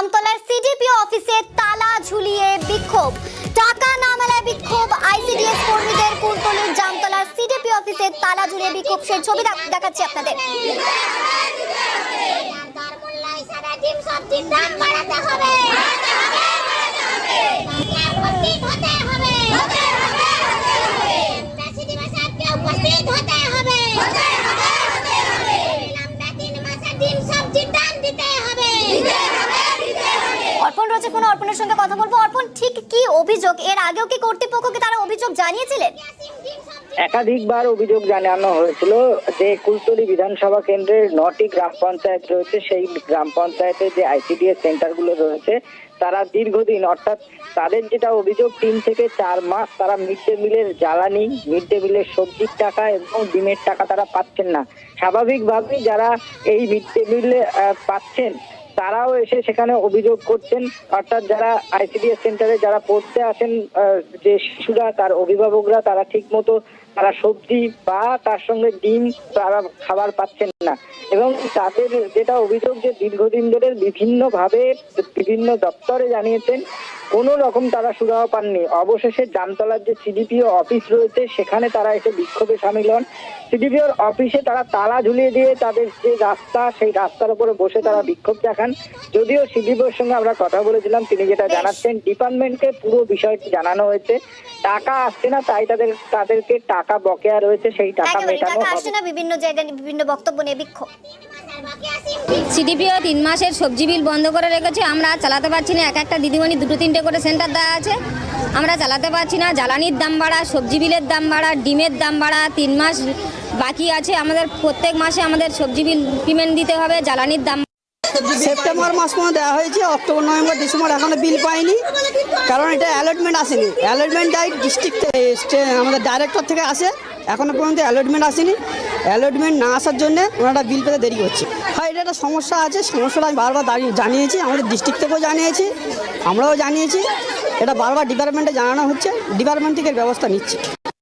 আমতলার CDP অফিসে তালা ঝুলিয়ে বিক্ষোভ। টাকা না মেলায় বিক্ষোভ আইসিডিএস কর্মীদের কুলতলির জামতলার সিডিপি অফিসে তালা ঝুলিয়ে বিক্ষোভ, সেই ছবি দেখাচ্ছি আপনাদের। উপস্থিত অর্পণ রয়েছে কোনো অর্পণের সঙ্গে কথা বলব? অর্পণ, ঠিক কি অভিযোগ? এর আগেও কি কর্তৃপক্ষকে তারা অভিযোগ জানিয়েছিলেন? একাধিকবার অভিযোগ জানানো হয়েছিল যে কুলতলি বিধানসভা কেন্দ্রের নটি গ্রাম পঞ্চায়েত রয়েছে। সেই গ্রাম পঞ্চায়েতে যে আইসিডিএস সেন্টারগুলো রয়েছে, তারা দীর্ঘদিন, অর্থাৎ তাদের যেটা অভিযোগ, তিন থেকে চার মাস তারা মিড ডে মিলের জ্বালানি, মিড ডে মিলের সবজির টাকা এবং ডিমের টাকা তারা পাচ্ছেন না। স্বাভাবিকভাবেই যারা এই মিড ডে মিল পাচ্ছেন তারাও এসে সেখানে অভিযোগ করছেন। অর্থাৎ যারা আইসিডিএস সেন্টারে যারা পড়তে আসেন যে শিশুরা, তার অভিভাবকরা, তারা ঠিক মতো তারা সবজি বা তার সঙ্গে ডিম তারা খাবার পাচ্ছেন না। এবং তাদের যেটা অভিযোগ যে দীর্ঘদিন ধরে বিভিন্নভাবে বিভিন্ন দপ্তরে জানিয়েছেন কোনো রকম তারা সুরাহা পাননি। অবশেষে জামতলার যে সিডিপিও অফিস রয়েছে সেখানে তারা এসে বিক্ষোভে সামিল হন। সিডিপিওর অফিসে তারা তালা ঝুলিয়ে দিয়ে তাদের যে রাস্তা সেই রাস্তার উপরে বসে তারা বিক্ষোভ দেখান। যদিও সিডিপিওর সঙ্গে আমরা কথা বলেছিলাম তিনি যেটা জানাচ্ছেন ডিপার্টমেন্টকে পুরো বিষয়টি জানানো হয়েছে। টাকা আসছে না তাই তাদের তাদেরকে টাকা বকেয়া রয়েছে সেই টাকা মেটানো আসছে না বিভিন্ন জায়গায় বিভিন্ন বক্তব্য নিয়ে বিক্ষোভ। সিডিপিও তিন মাসের সবজি বিল বন্ধ করে রেখেছে। আমরা চালাতে পারছি না, এক একটা দিদিমণি দুটো তিনটে করে সেন্টার দেওয়া আছে। আমরা চালাতে পারছি না, জ্বালানির দাম বাড়া, সবজি বিলের দাম বাড়া, ডিমের দাম বাড়া, তিন মাস বাকি আছে। আমাদের প্রত্যেক মাসে আমাদের সবজি বিল পেমেন্ট দিতে হবে, জ্বালানির দাম সেপ্টেম্বর মাস পর্যন্ত দেওয়া হয়েছে, অক্টোবর, নভেম্বর, ডিসেম্বর এখনও বিল পাইনি। কারণ এটা অ্যালটমেন্ট আসেনি। অ্যালটমেন্ট ডিস্ট্রিক্ট আমাদের ডাইরেক্টর থেকে আসে। এখনও পর্যন্ত অ্যালটমেন্ট আসেনি। অ্যালটমেন্ট না আসার জন্য ওনারা বিল পেতে দেরি হচ্ছে হয় এটা একটা সমস্যা আছে সমস্যাটা আমি বারবার দাঁড়িয়ে জানিয়েছি, আমাদের ডিস্ট্রিক্ট থেকেও জানিয়েছি, আমরাও জানিয়েছি। এটা বারবার ডিপার্টমেন্টে জানানো হচ্ছে ডিপার্টমেন্ট থেকে ব্যবস্থা নিচ্ছে।